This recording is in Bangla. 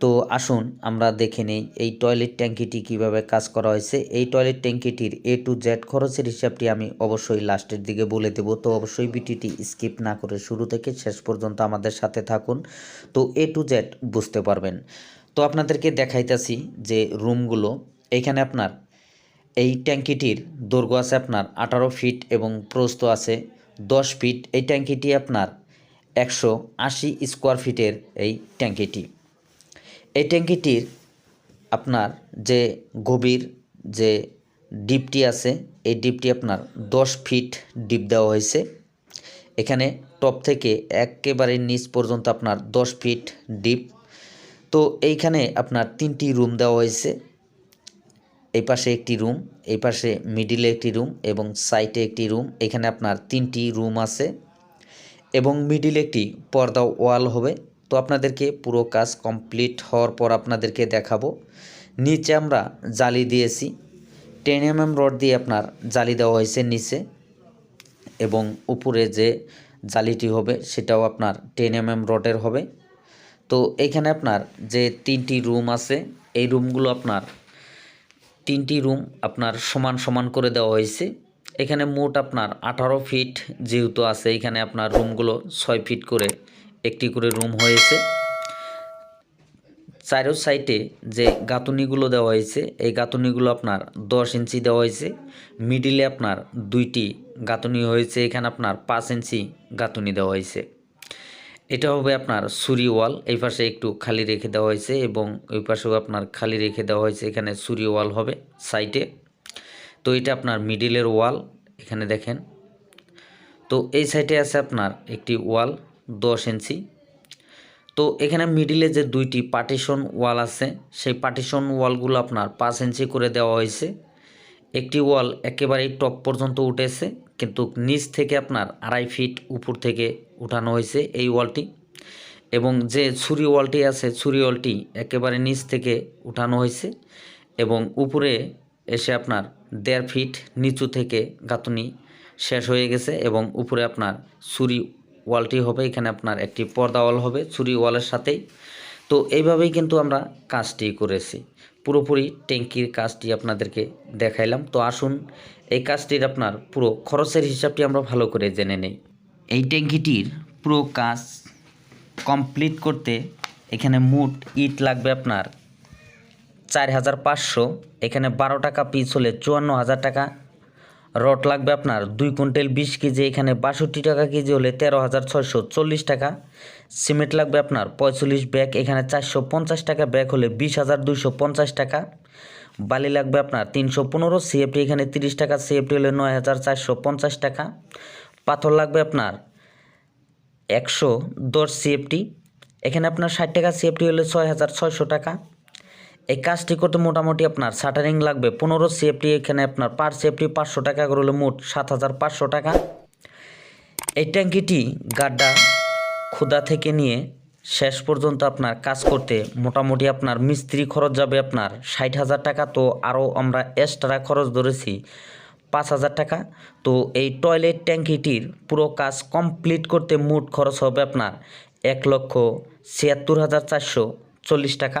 তো আসুন আমরা দেখে নিই এই টয়লেট ট্যাঙ্কিটি কীভাবে কাজ করা হয়েছে। এই টয়লেট ট্যাঙ্কিটির এ টু জেড খরচের হিসাবটি আমি অবশ্যই লাস্টের দিকে বলে দেব। তো অবশ্যই ভিডিওটি স্কিপ না করে শুরু থেকে শেষ পর্যন্ত আমাদের সাথে থাকুন। তো এ টু জেড বুঝতে পারবেন। তো আপনাদেরকে দেখাইতেছি যে রুমগুলো এইখানে আপনার এই ট্যাঙ্কিটির দৈর্ঘ্য আছে আপনার আঠারো ফিট এবং প্রস্থ আছে দশ ফিট। এই ট্যাঙ্কিটি আপনার একশো আশি স্কোয়ার ফিটের এই ট্যাঙ্কিটি। এই ট্যাঙ্কিটির আপনার যে গভীর যে ডিপটি আছে, এই ডিপটি আপনার দশ ফিট ডিপ দেওয়া হয়েছে। এখানে টপ থেকে একেবারে নিচ পর্যন্ত আপনার দশ ফিট ডিপ। তো এইখানে আপনার তিনটি রুম দেওয়া হয়েছে। এই পাশে একটি রুম, এই পাশে মিডিলে একটি রুম এবং সাইডে একটি রুম। এখানে আপনার তিনটি রুম আছে এবং মিডিলে একটি পর্দা ওয়াল হবে। তো আপনাদেরকে পুরো কাজ কমপ্লিট হওয়ার পর আপনাদেরকে দেখাবো। নিচে আমরা জালি দিয়েছি। টেন এম এম রড দিয়ে আপনার জালি দেওয়া হয়েছে নিচে এবং উপরে যে জালিটি হবে সেটাও আপনার টেন এম এম রডের হবে। তো এইখানে আপনার যে তিনটি রুম আছে, এই রুমগুলো আপনার তিনটি রুম আপনার সমান সমান করে দেওয়া হয়েছে। এখানে মোট আপনার আঠারো ফিট যেহেতু আছে, এখানে আপনার রুমগুলো ছয় ফিট করে একটি করে রুম হয়েছে। চারো সাইডে যে গাঁথুনিগুলো দেওয়া হয়েছে, এই গাঁথুনিগুলো আপনার দশ ইঞ্চি দেওয়া হয়েছে। মিডিলে আপনার দুইটি গাঁথুনি হয়েছে, এখানে আপনার পাঁচ ইঞ্চি গাঁথুনি দেওয়া হয়েছে। এটা হবে আপনার সুরি ওয়াল, এই পাশে একটু খালি রেখে দেওয়া হয়েছে এবং ওই পাশেও আপনার খালি রেখে দেওয়া হয়েছে, এখানে সুরি ওয়াল হবে সাইডে। তো এটা আপনার মিডিলের ওয়াল, এখানে দেখেন। তো এই সাইডে আছে আপনার একটি ওয়াল দশ ইঞ্চি। তো এখানে মিডিলে যে দুইটি পার্টিশন ওয়াল আছে, সেই পার্টিশন ওয়ালগুলো আপনার পাঁচ ইঞ্চি করে দেওয়া হয়েছে। একটি ওয়াল একেবারেই টপ পর্যন্ত উঠেছে, কিন্তু নিচ থেকে আপনার আড়াই ফিট উপর থেকে উঠানো হয়েছে এই ওয়ালটি এবং যে ছুরি ওয়ালটি আছে, ছুরি ওয়ালটি একেবারে নিচ থেকে উঠানো হয়েছে এবং উপরে এসে আপনার দেড় ফিট নিচু থেকে গাঁথুনি শেষ হয়ে গেছে এবং উপরে আপনার ছুরি ওয়ালটি হবে, এখানে আপনার একটি পর্দা ওয়াল হবে, ছুরি ওয়ালের সাথেই। তো এইভাবেই কিন্তু আমরা কাজটি করেছি। পুরোপুরি ট্যাঙ্কির কাজটি আপনাদেরকে দেখাইলাম। তো আসুন, এই কাজটির আপনার পুরো খরচের হিসাবটি আমরা ভালো করে জেনে নেই। এই ট্যাঙ্কিটির পুরো কাজ কমপ্লিট করতে এখানে মোট ইট লাগবে আপনার চার হাজার পাঁচশো। এখানে বারো টাকা পিস হলে চুয়ান্ন হাজার টাকা। রড লাগবে আপনার দুই কুইন্টাল বিশ কেজি, এখানে বাষট্টি টাকা কেজি হলে তেরো হাজার ছয়শো চল্লিশ টাকা। সিমেন্ট লাগবে আপনার পঁয়তাল্লিশ ব্যাগ, এখানে চারশো পঞ্চাশ টাকা ব্যাগ হলে বিশ হাজার দুইশো পঞ্চাশ টাকা। বালি লাগবে আপনার তিনশো পনেরো, সিএফটি এখানে তিরিশ টাকা, সিএফটি হলে নয় হাজার চারশো পঞ্চাশ টাকা। পাথর লাগবে আপনার একশো, দশ সিএফটি, এখানে আপনার ষাট টাকা, সিএফটি হলে ছয় হাজার ছয়শো টাকা। এই কাজটি করতে মোটামুটি আপনার শাটারিং লাগবে। পনেরো সিএফটি এখানে আপনার পার সিএফটি পাঁচশো টাকা করে হলে মোট সাত হাজার পাঁচশো টাকা। এই ট্যাঙ্কিটি গাড্ডা ক্ষুদা থেকে নিয়ে শেষ পর্যন্ত আপনার কাজ করতে মোটামুটি আপনার মিস্ত্রি খরচ যাবে আপনার ষাট হাজার টাকা। তো আরও আমরা এক্সট্রা খরচ ধরেছি পাঁচ হাজার টাকা। তো এই টয়লেট ট্যাঙ্কিটির পুরো কাজ কমপ্লিট করতে মোট খরচ হবে আপনার এক লক্ষ ছিয়াত্তর হাজার চারশো চল্লিশ টাকা।